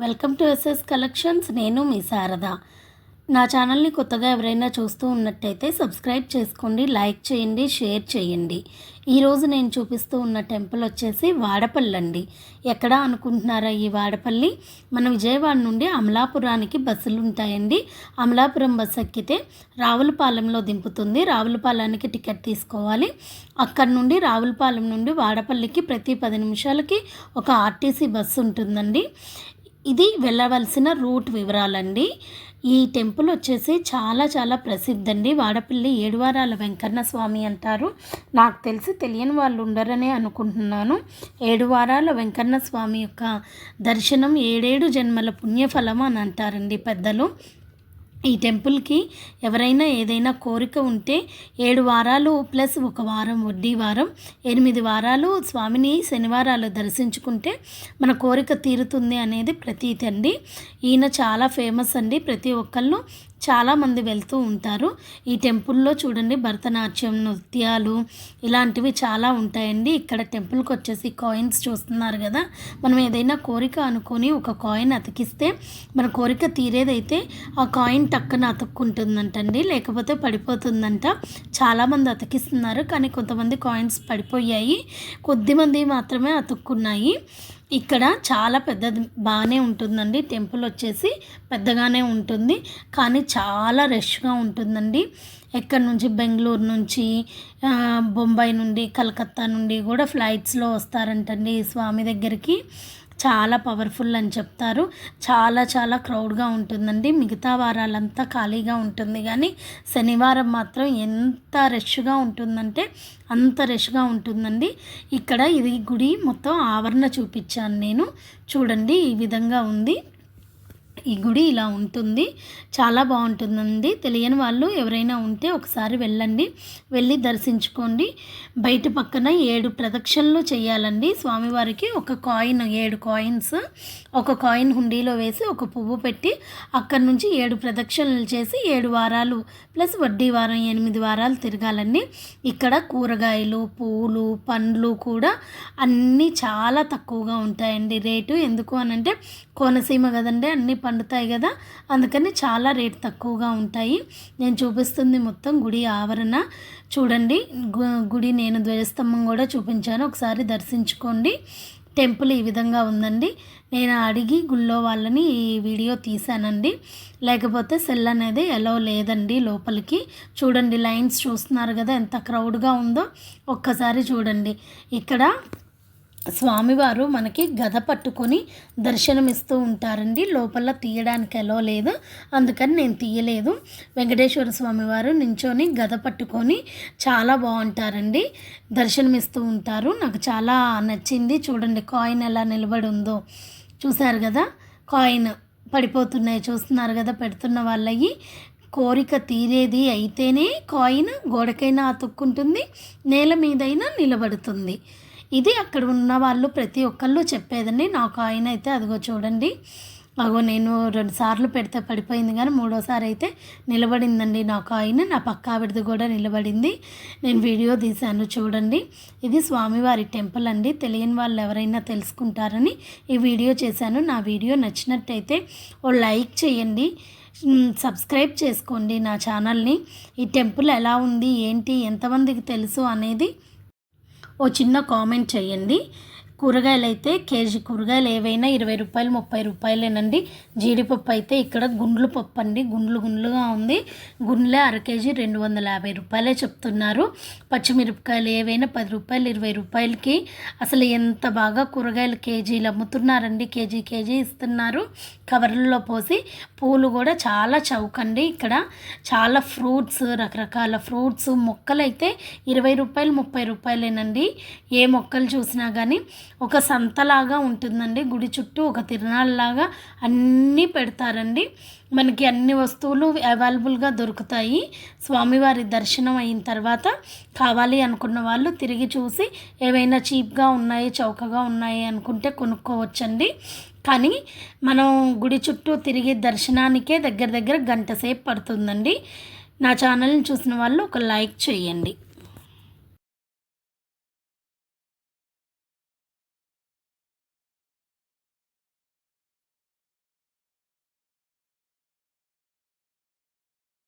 Welcome to SS collections. నేను మీ శారద. నా ఛానల్ని కొత్తగా ఎవరైనా చూస్తూ ఉన్నట్టయితే సబ్స్క్రైబ్ చేసుకోండి లైక్ చేయండి షేర్ చేయండి. ఈరోజు నేను చూపిస్తూ ఉన్న టెంపుల్ వచ్చేసి వాడపల్లి అండి ఎక్కడ అనుకుంటున్నారా ఈ వాడపల్లి? మన విజయవాడ నుండి అమలాపురానికి బస్సులు ఉంటాయండి. అమలాపురం బస్సు ఎక్కితే రావులపాలెంలో దింపుతుంది. రావులపాలెంకి టికెట్ తీసుకోవాలి. అక్కడ నుండి రావులపాలెం నుండి వాడపల్లికి ప్రతి పది నిమిషాలకి ఒక ఆర్టీసీ బస్సు ఉంటుందండి. ఇది వెళ్ళవలసిన రూట్ వివరాలండి. ఈ టెంపుల్ వచ్చేసి చాలా చాలా ప్రసిద్ధి అండి వాడపల్లి ఏడువారాల వెంకన్న స్వామి అంటారు. నాకు తెలిసి తెలియని వాళ్ళు ఉండరనే అనుకుంటున్నాను. ఏడువారాల వెంకన్న స్వామి యొక్క దర్శనం ఏడేడు జన్మల పుణ్యఫలం అని అంటారండి పెద్దలు. ఈ టెంపుల్కి ఎవరైనా ఏదైనా కోరిక ఉంటే ఏడు వారాలు ప్లస్ ఒక వారం వడ్డీ వారం ఎనిమిది వారాలు స్వామిని శనివారాలు దర్శించుకుంటే మన కోరిక తీరుతుంది అనేది ప్రతీతి అండి. ఈయన చాలా ఫేమస్ అండి. ప్రతి ఒక్కళ్ళు చాలామంది వెళ్తూ ఉంటారు. ఈ టెంపుల్లో చూడండి భరతనాట్యం నృత్యాలు ఇలాంటివి చాలా ఉంటాయండి. ఇక్కడ టెంపుల్కి వచ్చేసి కాయిన్స్ చూస్తున్నారు కదా. మనం ఏదైనా కోరిక అనుకొని ఒక కాయిన్ అతికిస్తే మన కోరిక తీరేదైతే ఆ కాయిన్ టక్కన అతుక్కుంటుందంటండి లేకపోతే పడిపోతుందంట. చాలామంది అతికిస్తున్నారు కానీ కొంతమంది కాయిన్స్ పడిపోయాయి. కొద్దిమంది మాత్రమే అతుక్కున్నాయి. ఇక్కడ చాలా పెద్దది బాగానే ఉంటుందండి. టెంపుల్ వచ్చేసి పెద్దగానే ఉంటుంది కానీ చాలా రష్గా ఉంటుందండి. ఎక్కడి నుంచి? బెంగళూరు నుంచి బొంబాయి నుండి కలకత్తా నుండి కూడా ఫ్లైట్స్లో వస్తారంటండి స్వామి దగ్గరికి. చాలా పవర్ఫుల్ అని చెప్తారు. చాలా చాలా క్రౌడ్గా ఉంటుందండి. మిగతా వారాలంతా ఖాళీగా ఉంటుంది. కానీ శనివారం మాత్రం ఎంత రష్గా ఉంటుందంటే అంత రష్గా ఉంటుందండి. ఇక్కడ ఇది గుడి మొత్తం ఆవరణ చూపించాను నేను. చూడండి ఈ విధంగా ఉంది. ఈ గుడి ఇలా ఉంటుంది. చాలా బాగుంటుందండి. తెలియని వాళ్ళు ఎవరైనా ఉంటే ఒకసారి వెళ్ళండి. వెళ్ళి దర్శించుకోండి. బయట పక్కన ఏడు ప్రదక్షిణలు చేయాలండి. స్వామివారికి ఒక కాయిన్ ఏడు కాయిన్స్ ఒక కాయిన్ హుండీలో వేసి ఒక పువ్వు పెట్టి అక్కడి నుంచి ఏడు ప్రదక్షిణలు చేసి ఏడు వారాలు ప్లస్ వడ్డీ వారం ఎనిమిది వారాలు తిరగాలండి. ఇక్కడ కూరగాయలు పూలు పండ్లు కూడా అన్నీ చాలా తక్కువగా ఉంటాయండి. రేటు ఎందుకు అనంటే కోనసీమ కదండి అన్ని పండుతాయి కదా? అందుకని చాలా రేట్ తక్కువగా ఉంటాయి. నేను చూపిస్తుంది మొత్తం గుడి ఆవరణ. చూడండి గుడి నేను ధ్వజస్తంభం కూడా చూపించాను. ఒకసారి దర్శించుకోండి. టెంపుల్ ఈ విధంగా ఉందండి. నేను అడిగి గుళ్ళో వాళ్ళని ఈ వీడియో తీశానండి. లేకపోతే సెల్ అనేది ఎలా లేదండి లోపలికి. చూడండి లైన్స్ చూస్తున్నారు కదా ఎంత క్రౌడ్గా ఉందో. ఒక్కసారి చూడండి. ఇక్కడ స్వామివారు మనకి గద పట్టుకొని దర్శనమిస్తూ ఉంటారండి. లోపల తీయడానికి ఎలా లేదు. అందుకని నేను తీయలేదు. వెంకటేశ్వర స్వామివారు నించొని గద పట్టుకొని చాలా బాగుంటారండి. దర్శనమిస్తూ ఉంటారు. నాకు చాలా నచ్చింది. చూడండి కాయిన్ ఎలా నిలబడి ఉందో చూశారు కదా కాయిన్ పడిపోతున్నాయి. చూస్తున్నారు కదా పెడుతున్న వాళ్ళవి కోరిక తీరేది అయితేనే కాయిన్ గోడకైనా అతుక్కుంటుంది. నేల మీదైనా నిలబడుతుంది. ఇది అక్కడ ఉన్న వాళ్ళు ప్రతి ఒక్కళ్ళు చెప్పేదండి. నాకు ఆయన అయితే అదిగో చూడండి. అగో నేను రెండు సార్లు పెడితే పడిపోయింది కానీ మూడోసారి అయితే నిలబడిందండి నాకు ఆయన. నా పక్క ఆవిడది కూడా నిలబడింది. నేను వీడియో తీశాను చూడండి. ఇది స్వామివారి టెంపుల్ అండి. తెలియని వాళ్ళు ఎవరైనా తెలుసుకుంటారని ఈ వీడియో చేశాను. నా వీడియో నచ్చినట్టయితే ఓ లైక్ చేయండి. సబ్స్క్రైబ్ చేసుకోండి నా ఛానల్ని. ఈ టెంపుల్ ఎలా ఉంది? ఏంటి? ఎంతమందికి తెలుసు అనేది ఓ చిన్న కామెంట్ చేయండి. కూరగాయలు అయితే కేజీ కూరగాయలు ఏవైనా ఇరవై రూపాయలు ముప్పై రూపాయలేనండి. జీడిపప్పు అయితే ఇక్కడ గుండ్లు పప్పు అండి. గుండ్లు గుండ్లుగా ఉంది. గుండ్లే అర కేజీ రెండు వందల యాభై రూపాయలే చెప్తున్నారు. పచ్చిమిరపకాయలు ఏవైనా పది రూపాయలు ఇరవై రూపాయలకి అసలు ఎంత బాగా కూరగాయలు కేజీలు అమ్ముతున్నారండి. కేజీ కేజీ ఇస్తున్నారు. కవర్లలో పోసి పూలు కూడా చాలా చౌకండి ఇక్కడ. చాలా ఫ్రూట్స్ రకరకాల ఫ్రూట్స్. మొక్కలు అయితే ఇరవై రూపాయలు ముప్పై రూపాయలేనండి. ఏ మొక్కలు చూసినా కానీ ఒక సంతలాగా ఉంటుందండి. గుడి చుట్టూ ఒక తిరణాలలాగా అన్నీ పెడతారండి. మనకి అన్ని వస్తువులు అవైలబుల్గా దొరుకుతాయి. స్వామివారి దర్శనం అయిన తర్వాత కావాలి అనుకున్న వాళ్ళు తిరిగి చూసి ఏవైనా చీప్గా ఉన్నాయి చౌకగా ఉన్నాయి అనుకుంటే కొనుక్కోవచ్చండి. కానీ మనం గుడి చుట్టూ తిరిగి దర్శనానికే దగ్గర దగ్గర గంట సేపు పడుతుందండి. నా ఛానల్ని చూసిన వాళ్ళు ఒక లైక్ చేయండి.